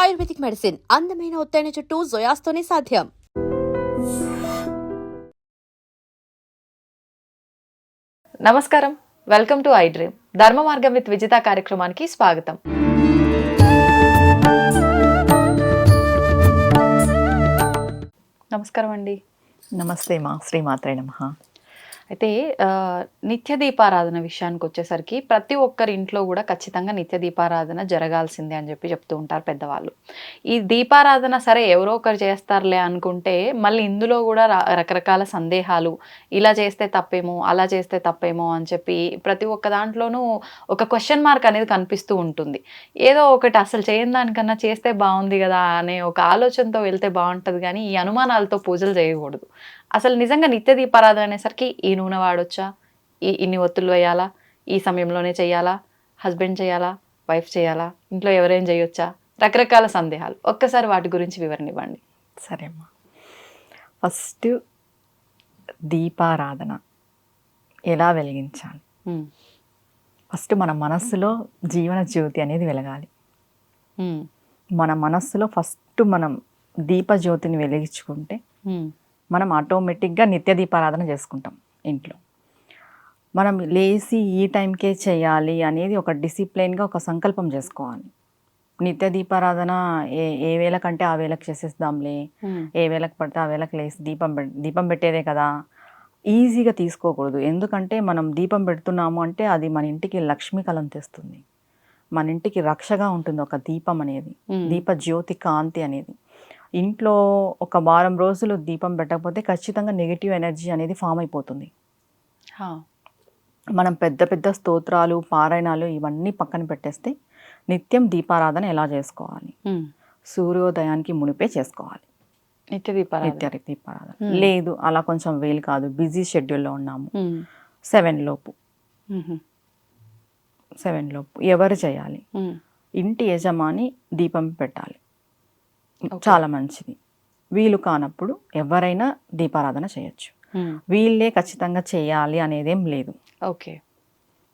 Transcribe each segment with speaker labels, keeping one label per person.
Speaker 1: Ayurvedic medicine అందమైన ఒత్తైన చుట్టూ జొయాస్తోనే సాధ్యం.
Speaker 2: నమస్కారం. Welcome to iDream. ధర్మ మార్గం విత్ విజిత కార్యక్రమానికి స్వాగతం. నమస్కారం అండి.
Speaker 3: నమస్తే మా శ్రీమాత్రే నమ.
Speaker 2: అయితే నిత్య దీపారాధన విషయానికి వచ్చేసరికి ప్రతి ఒక్కరి ఇంట్లో కూడా ఖచ్చితంగా నిత్య దీపారాధన జరగాల్సిందే అని చెప్పి చెప్తూ ఉంటారు పెద్దవాళ్ళు. ఈ దీపారాధన సరే ఎవరో ఒకరు చేస్తారులే అనుకుంటే మళ్ళీ ఇందులో కూడా రా- రకరకాల సందేహాలు ఇలా చేస్తే తప్పేమో అలా చేస్తే తప్పేమో అని చెప్పి ప్రతి ఒక్క దాంట్లోనూ ఒక క్వశ్చన్ మార్క్ అనేది కనిపిస్తూ ఉంటుంది. ఏదో ఒకటి అసలు చేయని దానికన్నా చేస్తే బాగుంది కదా అనే ఒక ఆలోచనతో వెళ్తే బాగుంటుంది కానీ ఈ అనుమానాలతో పూజలు చేయకూడదు. అసలు నిజంగా నిత్య దీపారాధన అనేసరికి ఈ నూనె వాడొచ్చా? ఈ ఇన్ని ఒత్తులు వేయాలా? ఈ సమయంలోనే చేయాలా హస్బెండ్ చేయాలా వైఫ్ చేయాలా ఇంట్లో ఎవరేం చేయొచ్చా రకరకాల సందేహాలు. ఒక్కసారి వాటి గురించి వివరణ ఇవ్వండి
Speaker 3: సరే అమ్మా. ఫస్ట్ దీపారాధన ఎలా వెలిగించాలి? ఫస్ట్ మన మనస్సులో జీవన జ్యోతి అనేది వెలగాలి. మన మనస్సులో ఫస్ట్ మనం దీపజ్యోతిని వెలిగించుకుంటే మనం ఆటోమేటిక్గా నిత్య దీపారాధన చేసుకుంటాం ఇంట్లో. మనం లేచి ఈ టైంకే చేయాలి అనేది ఒక డిసిప్లైన్గా ఒక సంకల్పం చేసుకోవాలి. నిత్య దీపారాధన ఏ ఏ వేళకంటే ఆ వేళకు చేసేద్దాంలే. ఏ వేళకు పడితే ఆ వేళకు లేసి దీపం దీపం పెట్టేదే కదా. ఈజీగా తీసుకోకూడదు. ఎందుకంటే మనం దీపం పెడుతున్నాము అంటే అది మన ఇంటికి లక్ష్మీ కలం తెస్తుంది. మన ఇంటికి రక్షగా ఉంటుంది ఒక దీపం అనేది. దీప జ్యోతి కాంతి అనేది. ఇంట్లో ఒక వారం రోజులు దీపం పెట్టకపోతే ఖచ్చితంగా నెగిటివ్ ఎనర్జీ అనేది ఫామ్ అయిపోతుంది. మనం పెద్ద పెద్ద స్తోత్రాలు పారాయణాలు ఇవన్నీ పక్కన పెట్టేస్తే నిత్యం దీపారాధన ఎలా చేసుకోవాలి? సూర్యోదయానికి మునిపే చేసుకోవాలి.
Speaker 2: నిత్య దీపారాధన.
Speaker 3: నిత్య దీపారాధన. లేదు అలా కొంచెం వేలు కాదు. బిజీ షెడ్యూల్లో ఉన్నాము. సెవెన్ లోపు. సెవెన్ లోపు. ఎవరు చేయాలి? ఇంటి యజమాని దీపం పెట్టాలి. చాలా మంచిది. వీలు కానప్పుడు ఎవరైనా దీపారాధన చేయొచ్చు. వీళ్ళే ఖచ్చితంగా చేయాలి అనేదేం లేదు.
Speaker 2: ఓకే.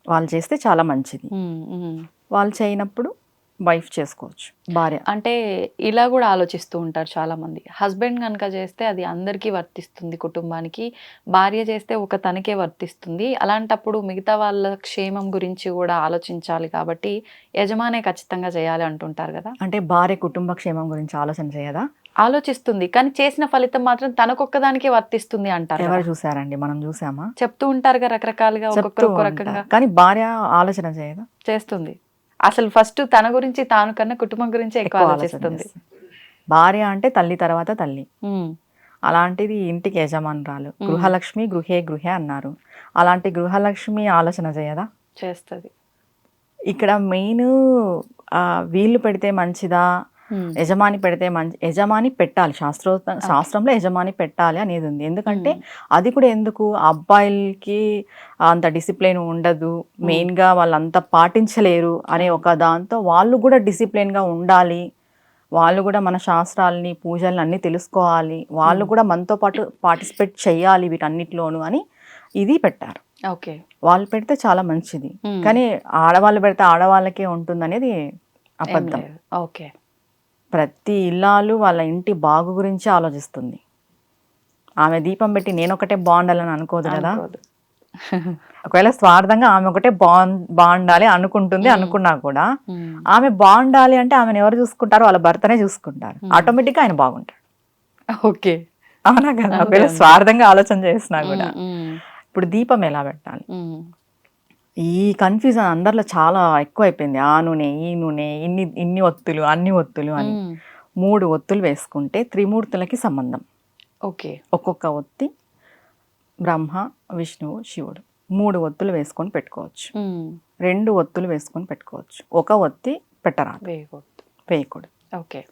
Speaker 3: వాళ్ళు చేస్తే చాలా మంచిది. వాళ్ళు చేయనప్పుడు వైఫ్ చేసుకోవచ్చు. భార్య.
Speaker 2: అంటే ఇలా కూడా ఆలోచిస్తూ ఉంటారు చాలా మంది హస్బెండ్ కనుక చేస్తే అది అందరికీ వర్తిస్తుంది కుటుంబానికి. భార్య చేస్తే ఒక తనకే వర్తిస్తుంది. అలాంటప్పుడు మిగతా వాళ్ళ క్షేమం గురించి కూడా ఆలోచించాలి కాబట్టి యజమానే ఖచ్చితంగా చేయాలి అంటుంటారు కదా.
Speaker 3: అంటే భార్య కుటుంబ క్షేమం గురించి ఆలోచన చేయదా?
Speaker 2: ఆలోచిస్తుంది. కానీ చేసిన ఫలితం మాత్రం తనకొక్కదానికే వర్తిస్తుంది అంటారు
Speaker 3: ఎవరు. చూసారండి? మనం చూసామా?
Speaker 2: చెప్తూ ఉంటారు కదా రకరకాలుగా
Speaker 3: చెప్తూ
Speaker 2: ఒక్కొక్కరు ఒక్కో
Speaker 3: ఉంటారు.
Speaker 2: రకంగా.
Speaker 3: కానీ భార్య ఆలోచన చేయదా?
Speaker 2: చేస్తుంది. అసలు ఫస్ట్ తన గురించి తాను కన్నా కుటుంబం గురించి ఎక్కువ ఆలోచిస్తుంది.
Speaker 3: చేస్తుంది. భార్య అంటే తల్లి తర్వాత తల్లి. అలాంటిది ఇంటికి యజమానురాలు. గృహలక్ష్మి గృహే గృహే అన్నారు. అలాంటి గృహలక్ష్మి ఆలోచన చేయదా?
Speaker 2: చేస్తుంది.
Speaker 3: ఇక్కడ మెయిన్ వీళ్ళు పెడితే మంచిదా? యజమాని పెడితే మంచి యజమాని పెట్టాలి. శాస్త్రో శాస్త్రంలో యజమాని పెట్టాలి అనేది ఉంది. ఎందుకంటే అది కూడా ఎందుకు? అబ్బాయిలకి అంత డిసిప్లిన్ ఉండదు. మెయిన్గా వాళ్ళంతా పాటించలేరు అనే ఒక దాంతో వాళ్ళు కూడా డిసిప్లిన్గా ఉండాలి. వాళ్ళు కూడా మన శాస్త్రాలని పూజల్ని అన్నీ తెలుసుకోవాలి. వాళ్ళు కూడా మనతో పాటు పార్టిసిపేట్ చేయాలి వీటన్నిటిలోనూ అని ఇది పెట్టారు.
Speaker 2: ఓకే
Speaker 3: వాళ్ళు పెడితే చాలా మంచిది.
Speaker 2: Hmm.
Speaker 3: కానీ ఆడవాళ్ళు పెడితే ఆడవాళ్ళకే ఉంటుంది అనేది అబద్ధం.
Speaker 2: ఓకే
Speaker 3: ప్రతి ఇల్లాలు వాళ్ళ ఇంటి బాగు గురించి ఆలోచిస్తుంది. ఆమె దీపం పెట్టి నేను ఒకటే బాగుండాలని అనుకోదు కదా. ఒకవేళ స్వార్థంగా ఆమె ఒకటే బాగు బాగుండాలి అనుకుంటుంది అనుకున్నా కూడా ఆమె బాగుండాలి అంటే ఆమెను ఎవరు చూసుకుంటారో వాళ్ళ భర్తనే చూసుకుంటారు. ఆటోమేటిక్గా ఆయన బాగుంటాడు.
Speaker 2: ఓకే.
Speaker 3: అవునా కదా? ఒకవేళ. స్వార్థంగా ఆలోచన చేసినా కూడా. ఇప్పుడు దీపం ఎలా పెట్టాలి? ఈ కన్ఫ్యూజన్ అందరిలో చాలా ఎక్కువ అయిపోయింది ఆ నూనె ఈ నూనె ఇన్ని ఇన్ని ఒత్తులు అన్ని ఒత్తులు అని. మూడు ఒత్తులు వేసుకుంటే త్రిమూర్తులకి సంబంధం.
Speaker 2: ఓకే.
Speaker 3: ఒక్కొక్క ఒత్తి బ్రహ్మ విష్ణువు శివుడు. మూడు ఒత్తులు వేసుకొని పెట్టుకోవచ్చు. రెండు ఒత్తులు వేసుకొని పెట్టుకోవచ్చు. ఒక ఒత్తి పెట్టరాదు.
Speaker 2: వేయకూడదు.
Speaker 3: వేయకూడదు.
Speaker 2: ఓకే.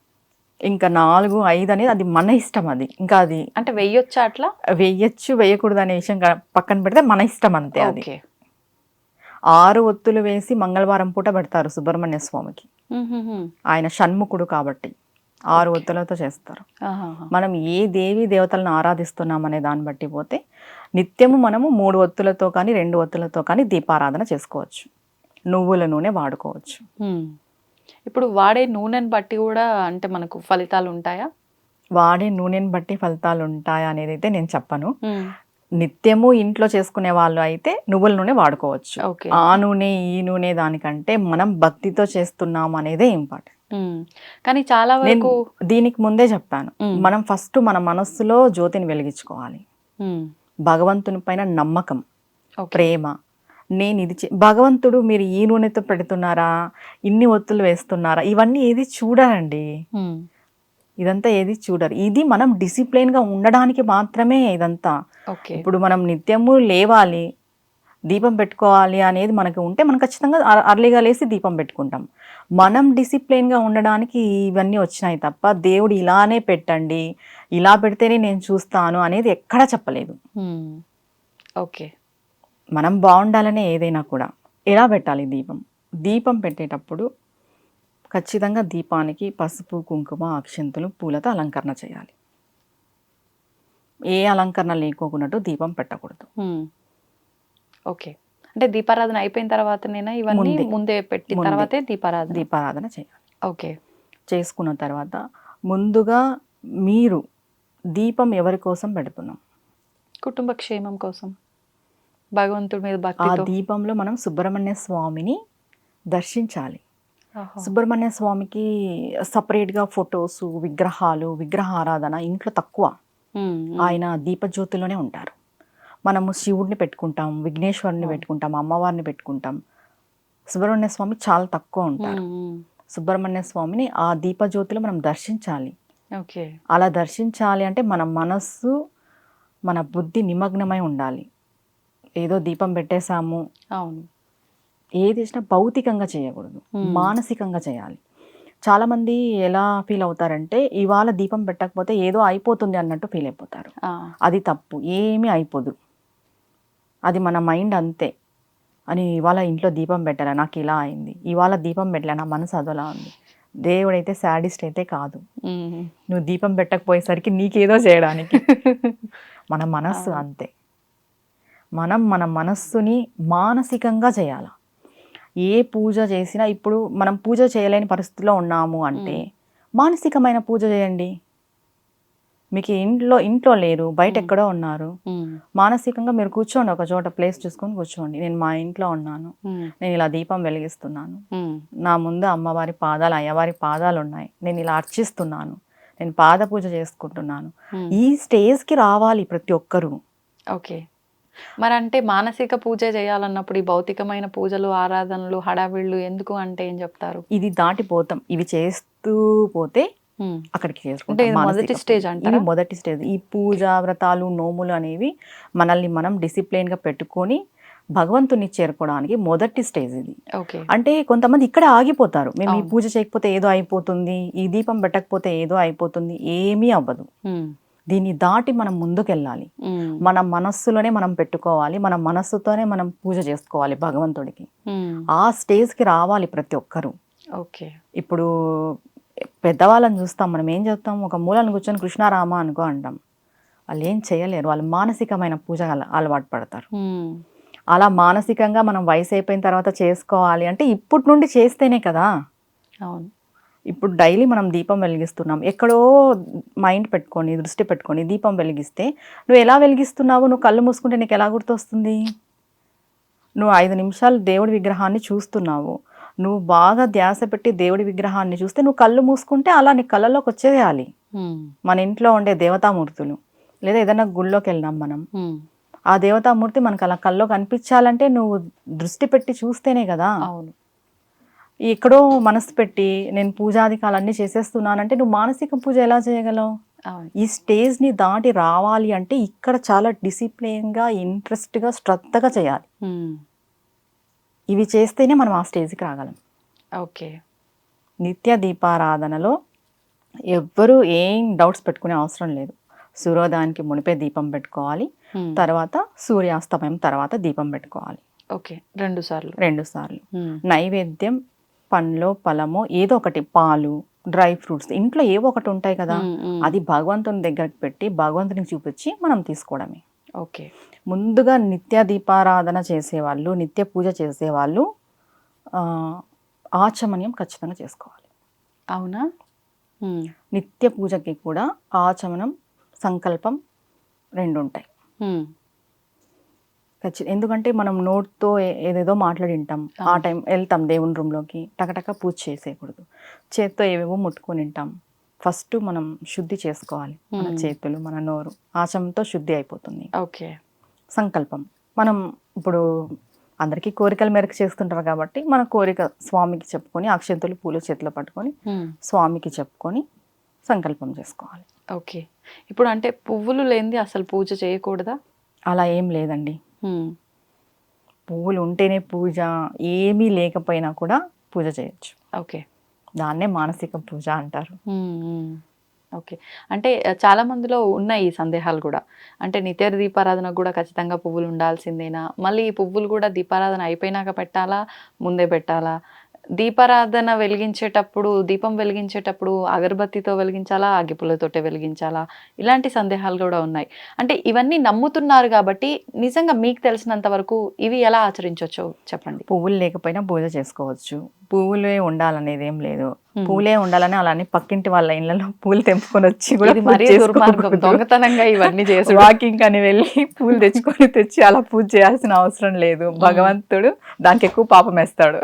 Speaker 3: ఇంకా నాలుగు ఐదు అనేది అది మన ఇష్టం అది. ఇంకా అది
Speaker 2: అంటే వెయ్యొచ్చా అట్లా?
Speaker 3: వేయచ్చు వేయకూడదు అనే విషయం పక్కన పెడితే మన ఇష్టం అంతే అది. ఆరు ఒత్తులు వేసి మంగళవారం పూట పెడతారు సుబ్రహ్మణ్య స్వామికి. ఆయన షణ్ముఖుడు కాబట్టి ఆరు ఒత్తులతో చేస్తారు. మనం ఏ దేవి దేవతలను ఆరాధిస్తున్నాం అనే దాన్ని బట్టి పోతే నిత్యము మనము మూడు ఒత్తులతో కానీ రెండు ఒత్తులతో కానీ దీపారాధన చేసుకోవచ్చు. నువ్వుల నూనె వాడుకోవచ్చు.
Speaker 2: ఇప్పుడు వాడే నూనెని బట్టి కూడా అంటే మనకు ఫలితాలు ఉంటాయా?
Speaker 3: వాడే నూనెని బట్టి ఫలితాలు ఉంటాయా అనేది అయితే నేను చెప్పను. నిత్యము ఇంట్లో చేసుకునే వాళ్ళు అయితే నువ్వుల నూనె వాడుకోవచ్చు ఆ నూనె ఈ నూనె దానికంటే మనం భక్తితో చేస్తున్నాం అనేదే ఇంపార్టెంట్.
Speaker 2: కానీ చాలా వరకు
Speaker 3: దీనికి ముందే చెప్పాను
Speaker 2: మ్మ్.
Speaker 3: మనం ఫస్ట్ మన మనస్సులో జ్యోతిని వెలిగించుకోవాలి. భగవంతుని పైన నమ్మకం. ప్రేమ నేను ఇది భగవంతుడు మీరు ఈ నూనెతో పెడుతున్నారా ఇన్ని ఒత్తులు వేస్తున్నారా ఇవన్నీ ఏది చూడరండి
Speaker 2: ఉమ్.
Speaker 3: ఇదంతా ఏది చూడరు. ఇది మనం discipline గా ఉండడానికి మాత్రమే ఇదంతా. ఇప్పుడు మనం నిత్యము లేవాలి దీపం పెట్టుకోవాలి అనేది మనకు ఉంటే మనం ఖచ్చితంగా అర్- అర్లీగా లేసి దీపం పెట్టుకుంటాం. మనం డిసిప్లిన్గా ఉండడానికి ఇవన్నీ వచ్చినాయి తప్ప దేవుడు ఇలానే పెట్టండి ఇలా పెడితేనే నేను చూస్తాను అనేది ఎక్కడా చెప్పలేదు.
Speaker 2: ఓకే.
Speaker 3: మనం బాగుండాలనే ఏదైనా కూడా. ఎలా పెట్టాలి దీపం? దీపం పెట్టేటప్పుడు ఖచ్చితంగా దీపానికి పసుపు కుంకుమ అక్షంతులు పూలతో అలంకరణ చేయాలి. ఏ అలంకరణ లేకోకున్నట్టు దీపం పెట్టకూడదు.
Speaker 2: ఓకే. అంటే దీపారాధన అయిపోయిన తర్వాతనేనా ఇవన్నీ
Speaker 3: ముందే.
Speaker 2: పెట్టిన. తర్వాతే దీపారాధన?
Speaker 3: దీపారాధన చేయాలి.
Speaker 2: ఓకే.
Speaker 3: చేసుకున్న తర్వాత ముందుగా మీరు దీపం ఎవరి కోసం పెడుతున్నాం?
Speaker 2: కుటుంబ క్షేమం కోసం. భగవంతుడి మీద
Speaker 3: ఆ దీపంలో మనం సుబ్రహ్మణ్య స్వామిని దర్శించాలి. సుబ్రహ్మణ్య స్వామికి సపరేట్గా ఫొటోస్ విగ్రహాలు విగ్రహారాధన ఇంట్లో తక్కువ. ఆయన దీపజ్యోతిలోనే ఉంటారు. మనము శివుడిని పెట్టుకుంటాం విఘ్నేశ్వరుని. పెట్టుకుంటాం అమ్మవారిని పెట్టుకుంటాం. సుబ్రహ్మణ్య స్వామి చాలా తక్కువ ఉంటారు. సుబ్రహ్మణ్య స్వామిని ఆ దీపజ్యోతిలో మనం దర్శించాలి.
Speaker 2: ఓకే.
Speaker 3: అలా దర్శించాలి అంటే మన మనస్సు మన బుద్ధి నిమగ్నమై ఉండాలి. ఏదో దీపం పెట్టేశాము.
Speaker 2: అవును.
Speaker 3: ఏది చేసినా భౌతికంగా చేయకూడదు. మానసికంగా చేయాలి. చాలామంది ఎలా ఫీల్ అవుతారంటే ఇవాళ దీపం పెట్టకపోతే ఏదో అయిపోతుంది అన్నట్టు ఫీల్ అయిపోతారు. అది తప్పు. ఏమీ అయిపోదు. అది మన మైండ్ అంతే. అని ఇవాళ ఇంట్లో దీపం పెట్టాలా? నాకు ఇలా అయింది. ఇవాళ దీపం పెట్టలే? నా మనసు అదోలా ఉంది. దేవుడైతే శాడిస్ట్ అయితే కాదు. నువ్వు దీపం పెట్టకపోయేసరికి నీకేదో చేయడానికి. మన మనస్సు. అంతే. మనం మన మనస్సుని మానసికంగా చేయాల? ఏ పూజ చేసినా ఇప్పుడు మనం పూజ చేయలేని పరిస్థితిలో ఉన్నాము అంటే మానసికమైన పూజ చేయండి. మీకు ఇంట్లో ఇంట్లో లేరు బయట. ఎక్కడో ఉన్నారు. మానసికంగా మీరు కూర్చోండి ఒక చోట ప్లేస్ చూసుకొని కూర్చోండి. నేను మా ఇంట్లో ఉన్నాను. నేను ఇలా దీపం వెలిగిస్తున్నాను. నా ముందు అమ్మవారి పాదాలు అయ్యవారి పాదాలు ఉన్నాయి. నేను ఇలా అర్చిస్తున్నాను. నేను పాద పూజ చేసుకుంటున్నాను. ఈ స్టేజ్కి రావాలి ప్రతి ఒక్కరూ.
Speaker 2: ఓకే. మరి అంటే మానసిక పూజ చేయాలన్నప్పుడు ఈ భౌతికమైన పూజలు ఆరాధనలు హడావిళ్ళు ఎందుకు అంటే ఏం చెప్తారు
Speaker 3: ఇది దాటిపోతాం ఇవి చేస్తూ పోతే. అక్కడికి
Speaker 2: అంటే
Speaker 3: చేసుకుంటాం
Speaker 2: మొదటి. స్టేజ్?
Speaker 3: ఇవి మొదటి స్టేజ్ ఈ పూజ వ్రతాలు నోములు అనేవి మనల్ని మనం discipline గా పెట్టుకొని భగవంతుని చేరుకోవడానికి మొదటి స్టేజ్ ఇది అంటే కొంతమంది ఇక్కడ ఆగిపోతారు మేము ఈ. పూజ చేయకపోతే ఏదో అయిపోతుంది ఈ దీపం పెట్టకపోతే ఏదో అయిపోతుంది ఏమీ అవ్వదు. దీన్ని దాటి మనం ముందుకెళ్ళాలి. మన మనస్సులోనే మనం పెట్టుకోవాలి. మన మనస్సుతోనే మనం పూజ చేసుకోవాలి భగవంతుడికి. ఆ స్టేజ్కి రావాలి ప్రతి ఒక్కరూ.
Speaker 2: ఓకే.
Speaker 3: ఇప్పుడు పెద్దవాళ్ళని చూస్తాం మనం ఏం చెప్తాం ఒక మూలను కూర్చొని కృష్ణారామ అనుకో అంటాం. వాళ్ళు ఏం చేయలేరు. వాళ్ళు మానసికమైన పూజ అల- అలవాటు పడతారు. అలా మానసికంగా మనం వయసు అయిపోయిన తర్వాత చేసుకోవాలి అంటే ఇప్పటి నుండి చేస్తేనే కదా.
Speaker 2: అవును.
Speaker 3: ఇప్పుడు డైలీ మనం దీపం వెలిగిస్తున్నాం. ఎక్కడో మైండ్ పెట్టుకొని దృష్టి పెట్టుకొని దీపం వెలిగిస్తే నువ్వు ఎలా వెలిగిస్తున్నావు? నువ్వు కళ్ళు మూసుకుంటే నీకు ఎలా గుర్తొస్తుంది? నువ్వు ఐదు నిమిషాలు దేవుడి విగ్రహాన్ని చూస్తున్నావు. నువ్వు బాగా ధ్యాస పెట్టి దేవుడి విగ్రహాన్ని చూస్తే నువ్వు కళ్ళు మూసుకుంటే అలా నీ కళ్ళలోకి వచ్చేయాలి. మన ఇంట్లో ఉండే దేవతామూర్తులు లేదా ఏదైనా గుళ్ళోకి వెళ్ళినాం మనం. ఆ దేవతామూర్తి మనకు అలా కల్లో కనిపించాలంటే నువ్వు దృష్టి పెట్టి చూస్తేనే కదా.
Speaker 2: అవును.
Speaker 3: ఎక్కడో మనసు పెట్టి నేను పూజాధికాలన్నీ చేసేస్తున్నానంటే నువ్వు మానసిక పూజ ఎలా చేయగలవు? ఈ స్టేజ్ని దాటి రావాలి అంటే ఇక్కడ చాలా డిసిప్లిన్గా ఇంట్రెస్ట్గా శ్రద్ధగా చేయాలి. ఇవి చేస్తేనే మనం ఆ స్టేజ్కి రాగలం.
Speaker 2: ఓకే.
Speaker 3: నిత్య దీపారాధనలో ఎవ్వరూ ఏం డౌట్స్ పెట్టుకునే అవసరం లేదు. సూర్యోదయానికి మునిపే దీపం పెట్టుకోవాలి. తర్వాత సూర్యాస్తమయం తర్వాత దీపం పెట్టుకోవాలి.
Speaker 2: ఓకే. రెండు సార్లు.
Speaker 3: రెండు సార్లు. నైవేద్యం పండ్లో పలమో ఏదో ఒకటి పాలు డ్రై ఫ్రూట్స్ ఇంట్లో ఏవో ఒకటి ఉంటాయి కదా. అది భగవంతుని దగ్గరికి పెట్టి భగవంతునికి చూపించి మనం తీసుకోవడమే.
Speaker 2: ఓకే.
Speaker 3: ముందుగా నిత్య దీపారాధన చేసేవాళ్ళు నిత్య పూజ చేసేవాళ్ళు ఆచమన్యం ఖచ్చితంగా చేసుకోవాలి.
Speaker 2: అవునా?
Speaker 3: నిత్య పూజకి కూడా ఆచమనం సంకల్పం రెండు ఉంటాయి. ఖచ్చితంగా. ఎందుకంటే మనం నోట్తో ఏదేదో మాట్లాడి ఉంటాం ఆ. టైం వెళ్తాం దేవుని రూమ్లోకి. టకటక పూజ చేసేయకూడదు. చేత్తో ఏవేవో ముట్టుకొని ఉంటాం. ఫస్ట్ మనం శుద్ధి చేసుకోవాలి. మన. చేతులు మన నోరు. ఆచమంతో శుద్ధి అయిపోతుంది.
Speaker 2: ఓకే.
Speaker 3: సంకల్పం. మనం ఇప్పుడు అందరికీ కోరికల మేరకు చేస్తుంటారు కాబట్టి మన కోరిక స్వామికి చెప్పుకొని అక్షంతులు పూలు చేతిలో పట్టుకొని స్వామికి చెప్పుకొని సంకల్పం చేసుకోవాలి.
Speaker 2: ఓకే. ఇప్పుడు అంటే పువ్వులు లేనిది అసలు పూజ చేయకూడదా?
Speaker 3: అలా ఏం లేదండి. పువ్వులు ఉంటేనే పూజ ఏమీ లేకపోయినా కూడా పూజ చేయొచ్చు.
Speaker 2: ఓకే.
Speaker 3: దాన్నే మానసిక పూజ అంటారు.
Speaker 2: ఓకే. అంటే చాలా మందిలో ఉన్నాయి ఈ సందేహాలు కూడా. అంటే నిత్య దీపారాధన కూడా ఖచ్చితంగా పువ్వులు ఉండాల్సిందేనా? మళ్ళీ ఈ పువ్వులు కూడా దీపారాధన అయిపోయినాక పెట్టాలా? ముందే పెట్టాలా? దీపారాధన వెలిగించేటప్పుడు దీపం వెలిగించేటప్పుడు అగరబత్తితో వెలిగించాలా అగ్గిపుల్లతోటే వెలిగించాలా? ఇలాంటి సందేహాలు కూడా ఉన్నాయి. అంటే ఇవన్నీ నమ్ముతున్నారు కాబట్టి నిజంగా మీకు తెలిసినంత వరకు ఇవి ఎలా ఆచరించవచ్చో చెప్పండి.
Speaker 3: పువ్వులు లేకపోయినా పూజ చేసుకోవచ్చు. పువ్వులే ఉండాలనేది ఏం లేదు. పూలే ఉండాలని అలానే పక్కింటి వాళ్ళ ఇళ్ళలో పూలు తెంపుకొని వచ్చి కూడా
Speaker 2: మరీ దుర్మార్గం. దొంగతనంగా ఇవన్నీ చేసి
Speaker 3: వాకింగ్ అని వెళ్ళి పూలు తెచ్చుకొని తెచ్చి అలా పూజ చేయాల్సిన అవసరం లేదు. భగవంతుడు దానికి ఎక్కువ పాపం వేస్తాడు.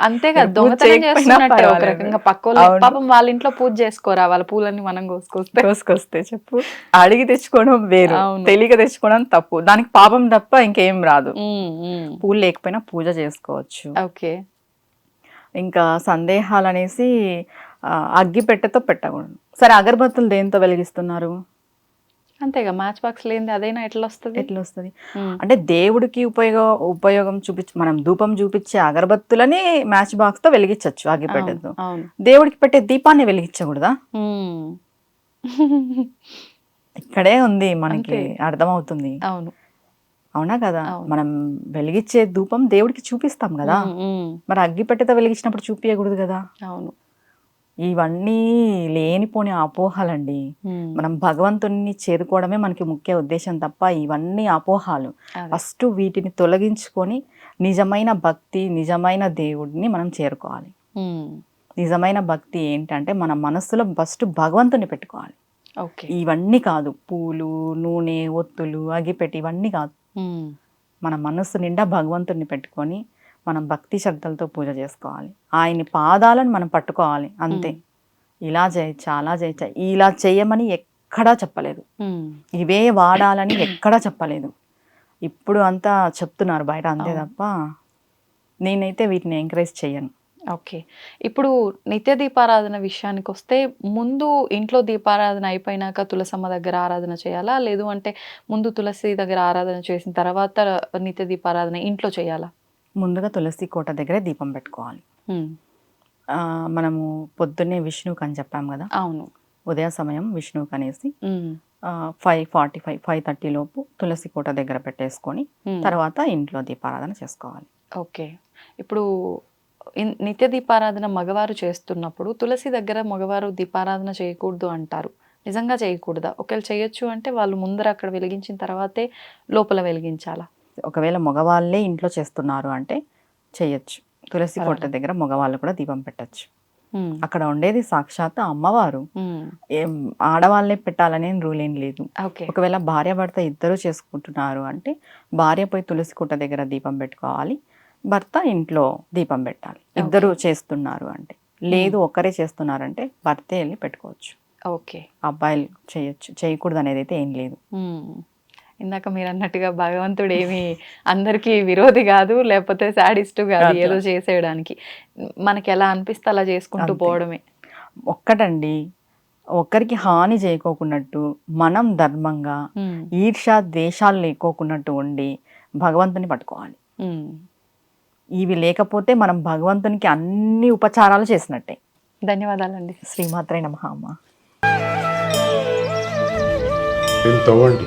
Speaker 2: అంతే కదా దొంగతనం చేస్తున్నట్టే ఒక. రకంగా. పక్క. పాపం వాళ్ళ ఇంట్లో పూజ చేసుకోరా వాళ్ళ పూలన్నీ మనం కోసుకొస్తే?
Speaker 3: కోసుకొస్తే చెప్పు. అడిగి తెచ్చుకోవడం వేరు. తెలియక తెచ్చుకోవడం తప్పు. దానికి పాపం తప్ప ఇంకేం రాదు. పూలు లేకపోయినా పూజ చేసుకోవచ్చు.
Speaker 2: ఓకే.
Speaker 3: ఇంకా సందేహాలు అనేసి ఆ, అగ్గి పెట్టెతో పెట్టకూడదు. సరే అగరబత్తులు దేంతో వెలిగిస్తున్నారు?
Speaker 2: అంతేగా మ్యాచ్ బాక్స్ లేనిది అదైనా ఎట్లా వస్తుంది
Speaker 3: ఎట్లా వస్తుంది అంటే దేవుడికి ఉపయోగ ఉపయోగం చూపించి మనం ధూపం చూపించే అగరబత్తులని మ్యాచ్ బాక్స్తో వెలిగించవచ్చు
Speaker 2: అవును
Speaker 3: దేవుడికి పెట్టే దీపాన్ని వెలిగించకూడదా. ఇక్కడే ఉంది మనకి. అర్థమవుతుంది.
Speaker 2: అవును.
Speaker 3: అవునా కదా. మనం వెలిగించే ధూపం దేవుడికి చూపిస్తాం కదా. మరి అగ్గి పెట్టెతో వెలిగించినప్పుడు చూపించకూడదు కదా?
Speaker 2: అవును.
Speaker 3: ఇవన్నీ లేనిపోని అపోహలండి. మనం భగవంతుని చేరుకోవడమే మనకి ముఖ్య ఉద్దేశం తప్ప ఇవన్నీ అపోహాలు. ఫస్ట్ వీటిని తొలగించుకొని నిజమైన భక్తి నిజమైన దేవుడిని మనం చేరుకోవాలి. నిజమైన భక్తి ఏంటంటే మన మనస్సులో ఫస్ట్ భగవంతుని పెట్టుకోవాలి.
Speaker 2: ఓకే.
Speaker 3: ఇవన్నీ కాదు పూలు నూనె ఒత్తులు అగిపెట్టి ఇవన్నీ కాదు. మన మనస్సు నిండా భగవంతుని పెట్టుకొని మనం భక్తి శ్రద్ధలతో పూజ చేసుకోవాలి. ఆయన్ని పాదాలను మనం పట్టుకోవాలి. అంతే. ఇలా చేయొచ్చా అలా చేయొచ్చా ఇలా చేయమని ఎక్కడా చెప్పలేదు. ఇవే వాడాలని ఎక్కడా చెప్పలేదు. ఇప్పుడు అంతా చెప్తున్నారు బయట అంతే. తప్ప నేనైతే వీటిని ఎంకరేజ్ చేయను
Speaker 2: ఓకే. ఇప్పుడు నిత్య దీపారాధన విషయానికి వస్తే ముందు ఇంట్లో దీపారాధన అయిపోయినాక తులసమ్మ దగ్గర ఆరాధన చేయాలా? లేదు అంటే ముందు తులసి దగ్గర ఆరాధన చేసిన తర్వాత నిత్య దీపారాధన ఇంట్లో చేయాలా?
Speaker 3: ముందుగా తులసి కోట దగ్గరే దీపం పెట్టుకోవాలి. మనము పొద్దున్నే విష్ణువుకి అని చెప్పాం కదా.
Speaker 2: అవును.
Speaker 3: ఉదయ సమయం విష్ణువుకి అనేసి. Five forty five five thirty లోపు తులసి కోట దగ్గర పెట్టేసుకొని. తర్వాత ఇంట్లో దీపారాధన చేసుకోవాలి.
Speaker 2: ఓకే. ఇప్పుడు నిత్య దీపారాధన మగవారు చేస్తున్నప్పుడు తులసి దగ్గర మగవారు దీపారాధన చేయకూడదు అంటారు. నిజంగా చేయకూడదా? ఒకవేళ చేయొచ్చు అంటే వాళ్ళు ముందర అక్కడ వెలిగించిన తర్వాతే లోపల వెలిగించాలా?
Speaker 3: ఒకవేళ మగవాళ్ళే ఇంట్లో చేస్తున్నారు అంటే చేయొచ్చు. తులసి కోట. దగ్గర మగవాళ్ళు కూడా దీపం పెట్టచ్చు. అక్కడ ఉండేది సాక్షాత్ అమ్మవారు. ఆడవాళ్ళే పెట్టాలనే రూల్ ఏం లేదు. ఒకవేళ భార్య భర్త ఇద్దరు చేసుకుంటున్నారు అంటే భార్య పోయి తులసి కోట దగ్గర దీపం పెట్టుకోవాలి. భర్త ఇంట్లో దీపం పెట్టాలి. ఇద్దరు చేస్తున్నారు అంటే. లేదు ఒక్కరే చేస్తున్నారంటే భర్తే వెళ్ళి పెట్టుకోవచ్చు.
Speaker 2: ఓకే.
Speaker 3: అబ్బాయిలు చేయొచ్చు. చేయకూడదు అనేది అయితే ఏం లేదు.
Speaker 2: ఇందాక మీరు అన్నట్టుగా భగవంతుడు ఏమి అందరికీ విరోధి కాదు లేకపోతే సాడిస్ట్ కాదు. ఏదో చేసేయడానికి మనకి ఎలా అనిపిస్తే అలా చేసుకుంటూ. పోవడమే
Speaker 3: ఒక్కటండి ఒక్కరికి హాని చేయకోకున్నట్టు మనం ధర్మంగా. ఈర్ష ద్వేషాలు లేకోకున్నట్టు ఉండి భగవంతుని పట్టుకోవాలి. ఇవి లేకపోతే మనం భగవంతునికి అన్ని ఉపచారాలు చేసినట్టే
Speaker 2: ధన్యవాదాలండి
Speaker 3: శ్రీమాత్రే నమః అమ్మ
Speaker 4: దీన్ని తవ్వండి